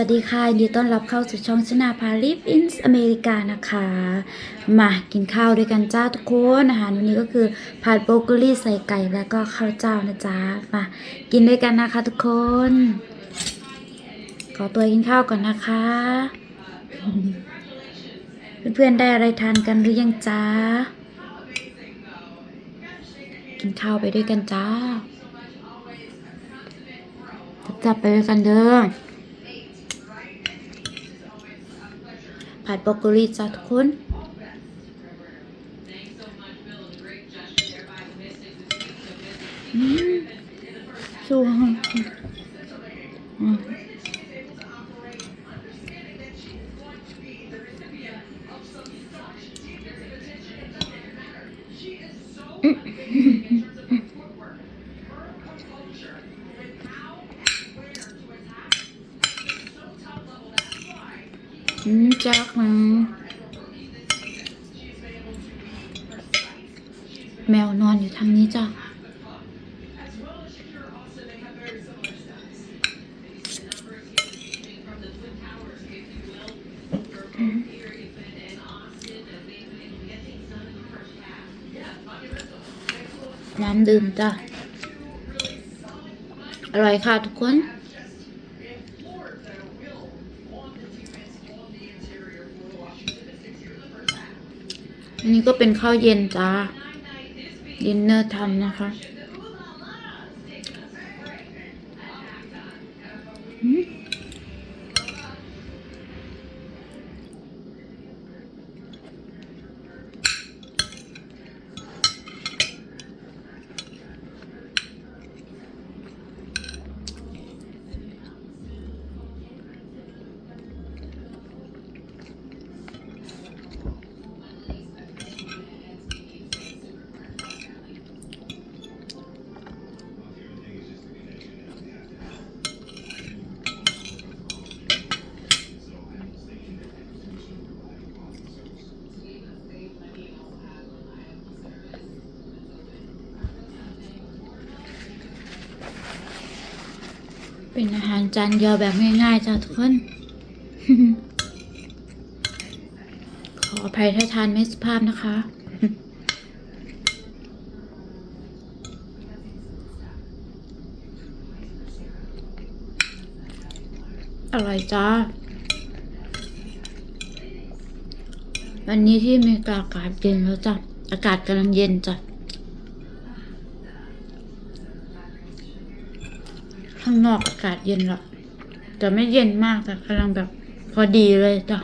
วัสดีค่ะยินดีต้อนรับเข้าสู่ช่องชนาพาลิฟอินส์อเมริกานะคะ มากินข้าวด้วยกันจ้าทุกคนอาหารวันนี้ก็คือผัดโบรกโคลีใส่ไก่แล้วก็ข้าวเจ้านะจ๊ะมากินด้วยกันนะคะทุกคน ขอตัวกินข้าวก่อนนะคะ เพื่อนๆได้อะไรทานกันหรือยังจ้ากินข้าวไปด้วยกันจ้าจับไปด้วยกันเด้อ ผัดบรอกโคลีจ้าทุกคนสวยอืมอืม จักนะแมวนอนอยู่ทางนี้จ้ะน้ำดื่มจ้ะ อร่อยค่ะทุกคน นี่ก็เป็นข้าวเย็นจ้าดินเนอร์ทำนะคะ เป็นอาหารจานเดียวแบบง่ายๆจ้าทุกคน ขออภัยถ้าทานไม่สุภาพนะคะ อร่อยจ้า วันนี้ที่อเมริกาอากาศเย็นแล้วจ้ะ อากาศกำลังเย็นจ้ะ ข้างนอกอากาศเย็นละแต่ไม่เย็นมากแต่กำลังแบบพอดีเลยจ้ะ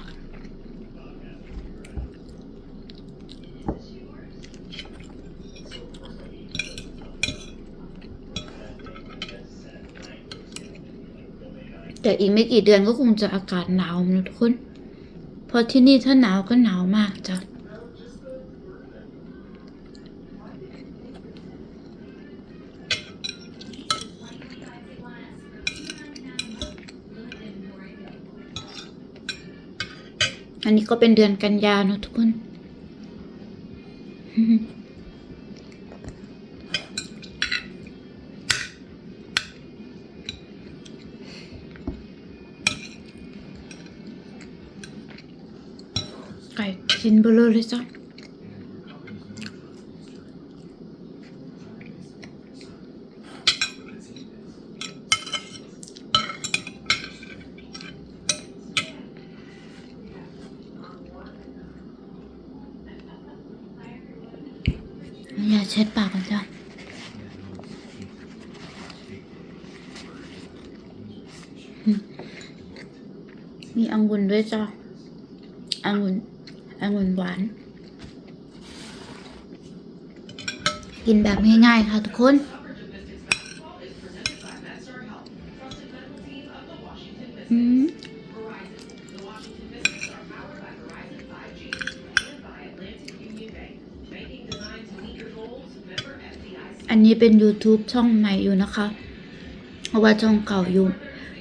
แต่อีกไม่กี่เดือนก็คงจะอากาศหนาวนะทุกคน เพราะที่นี่ถ้าหนาวก็หนาวมากจ้ะ อันนี้ก็เป็นเดือนกันยาเนะทุกคน ไก่ชิ้นเบลอเลยจ้ะ เช็ดปากกันจ้ะมีองุ่นด้วยจ้ะองุ่นองุ่นหวาน กินแบบง่ายๆค่ะทุกคนอืม อันนี้เป็น YouTube ช่องใหม่อยู่นะคะเพราะว่าช่องเก่าอยู่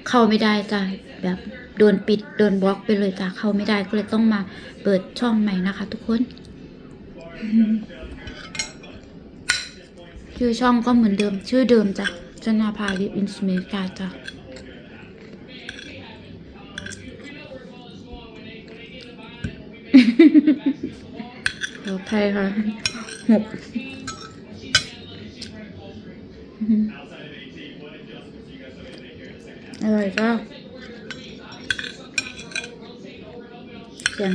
เข้าไม่ได้จ้ะแบบโดนปิดโดนบล็อกไปเลยจ้ะเข้าไม่ได้ก็เลยต้องมาเปิดช่องใหม่นะคะ ทุกคนชื่อช่องก็เหมือนเดิม ชื่อเดิมจ้ะชนาพาลิปอินสเมกาจ้ะขอไทยค่ะหก อร่อยก็เสียง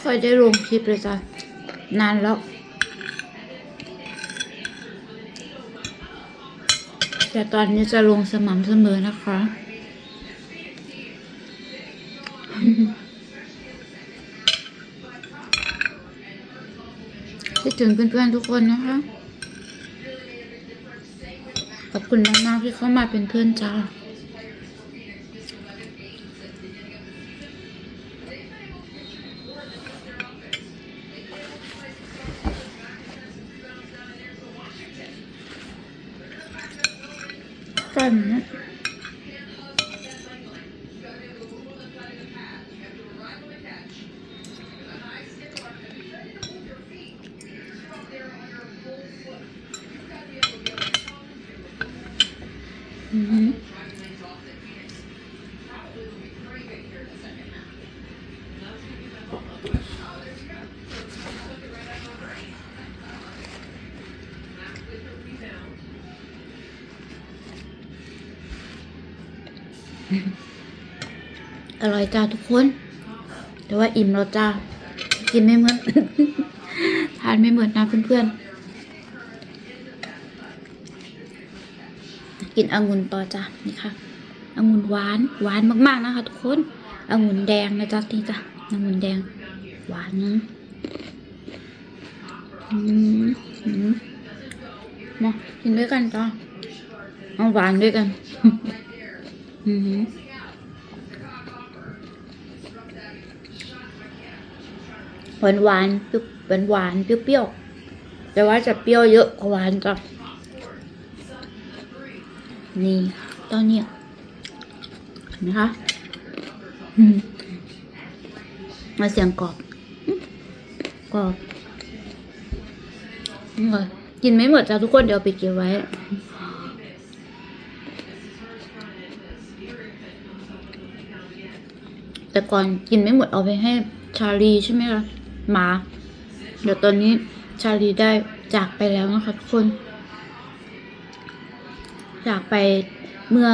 ่ค่อยได้ลงคลิปเลยจ้ะนานแล้วแต่ตอนนี้จะลงสม่ำเสมอนะคะ คิดถึงเพื่อนๆทุกคนนะคะ ขอบคุณมากๆที่เข้ามาเป็นเพื่อนจ้า อร่อยจ้าทุกคน แต่ว่าอิ่มแล้วจ้า กินไม่เหมือน ทานไม่เหมือนนะเพื่อนๆ กินองุ่นต่อจ้ะนี่ค่ะองุ่นหวาน หวานมากๆนะคะทุกคนองุ่นแดงนะจ๊ะนี่จ้ะองุ่นแดง หวานนะอืมอืมมากินด้วยกันจ้ะเอาหวานด้วยกัน อืมหวานหวานๆเปรี้ยวหวานหวานๆเปรี้ยวๆแต่ว่าจะเปรี้ยวเยอะกว่าหวานจ้ะนี่ตอนเนี้ยเห็นไหมคะอืมมาเสียงกรอบอืมกรอบอร่อยกินไม่หมดจ้ะทุกคนเดี๋ยวเอาไปเก็บไว้ แต่ก่อนกินไม่หมดเอาไปให้ชาลีใช่ไหมคะหมา เดี๋ยวตอนนี้ชาลีได้จากไปแล้วนะคะทุกคน จากไปเมื่อ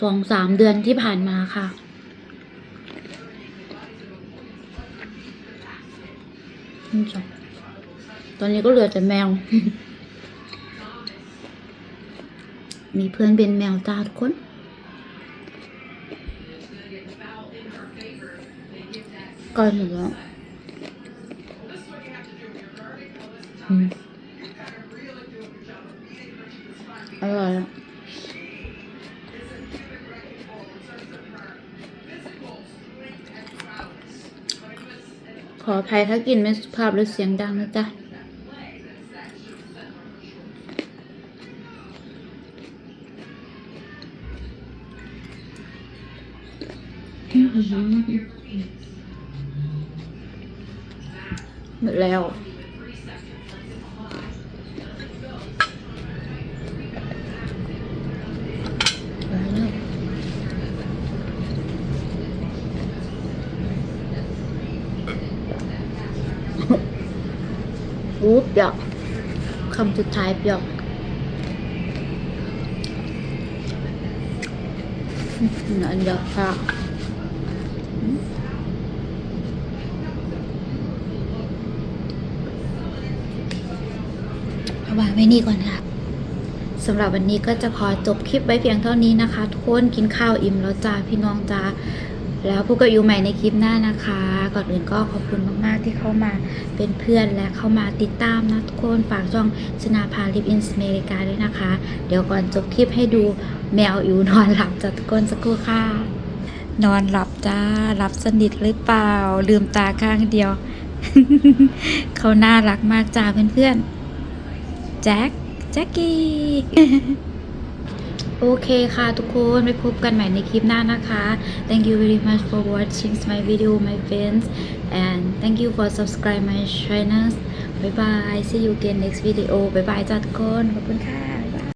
สองสามเดือนที่ผ่านมาค่ะนี่จ้ะตอนนี้ก็เหลือแต่แมว มีเพื่อนเป็นแมวตาทุกคน ก่อนหนูร้อืมอร่อยขออภัยถ้ากินไม่สุภาพหรือเสียงดังนะจ๊ะ หมดแล้ว อู้เปรี้ยวคำสุดท้ายเปรี้ยวนั่นเดียวค่ะเอา ไว้นี่ก่อนค่ะสำหรับวันนี้ก็จะขอจบคลิปไว้เพียงเท่านี้นะคะ ทุกคนกินข้าวอิ่มแล้วจ้าพี่น้องจ้าแล้วพบกันอยู่ใหม่ในคลิปหน้านะคะ ก่อนอื่นก็ขอบคุณมาก ๆ ที่เข้ามาเป็นเพื่อนและเข้ามาติดตามนะทุกคนฝากช่องชนาพาลิปอินสเมริกาด้วยนะคะ เดี๋ยวก่อนจบคลิปให้ดูแมวอิวนอนหลับจ้ะทุกคนสักครู่ค่ะ นอนหลับจ้าหลับสนิทหรือเปล่า ลืมตาข้างเดียว เขาน่ารักมากจ้าเพื่อน ๆ แจ็คแจ็กกี้โอเคค่ะทุกคนไปพบกันใหม่ในคลิปหน้านะคะ thank you very much for watching my video my friends and thank you for subscribe my channel bye bye see you again next video bye bye จ้าทุกคนขอบคุณค่ะ